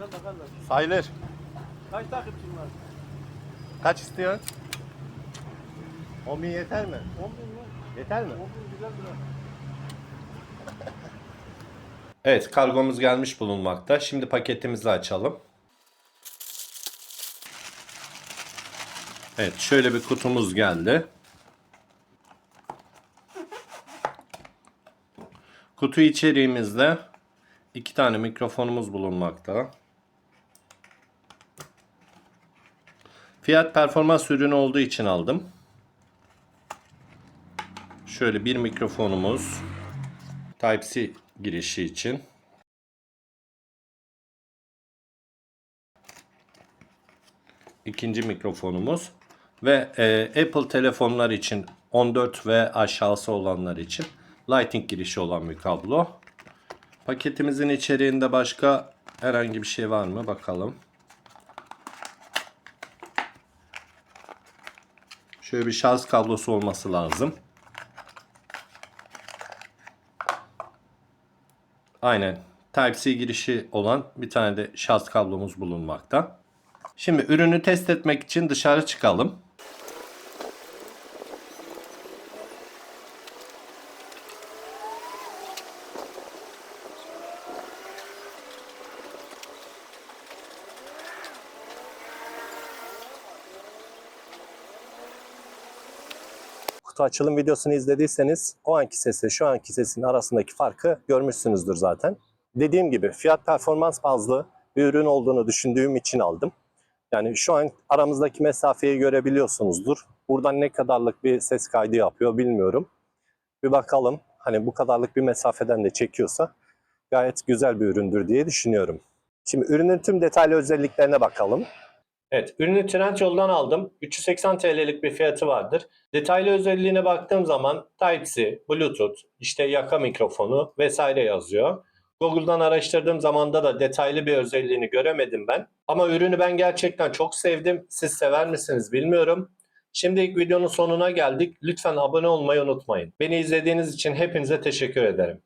kardeş. Sayılır. Kaç takipçin var? Kaç istiyorsun? 10 bin yeter mi? 10 bin mi? Yeter mi? 10 bin güzel bir rakam. Evet kargomuz gelmiş bulunmakta. Şimdi paketimizi açalım. Evet şöyle bir kutumuz geldi. Kutu içeriğimizde iki tane mikrofonumuz bulunmakta. Fiyat performans ürünü olduğu için aldım. Şöyle bir mikrofonumuz. Type-C girişi için. İkinci mikrofonumuz ve e, Apple telefonlar için 14 ve aşağısı olanlar için Lightning girişi olan bir kablo. Paketimizin içeriğinde başka herhangi bir şey var mı bakalım. Şöyle bir şarj kablosu olması lazım. Aynen. Type-C girişi olan bir tane de şarj kablomuz bulunmakta. Şimdi ürünü test etmek için dışarı çıkalım. Kutu açılım videosunu izlediyseniz o anki sesle şu anki sesin arasındaki farkı görmüşsünüzdür zaten. Dediğim gibi fiyat performans bazlı bir ürün olduğunu düşündüğüm için aldım. Yani şu an aramızdaki mesafeyi görebiliyorsunuzdur. Buradan ne kadarlık bir ses kaydı yapıyor bilmiyorum. Bir bakalım hani bu kadarlık bir mesafeden de çekiyorsa gayet güzel bir üründür diye düşünüyorum. Şimdi ürünün tüm detaylı özelliklerine bakalım. Evet, ürünü Trendyol'dan aldım. 380 TL'lik bir fiyatı vardır. Detaylı özelliğine baktığım zaman Type-C, Bluetooth, işte yaka mikrofonu vesaire yazıyor. Google'dan araştırdığım zamanda da detaylı bir özelliğini göremedim ben. Ama ürünü ben gerçekten çok sevdim. Siz sever misiniz bilmiyorum. Şimdi videonun sonuna geldik. Lütfen abone olmayı unutmayın. Beni izlediğiniz için hepinize teşekkür ederim.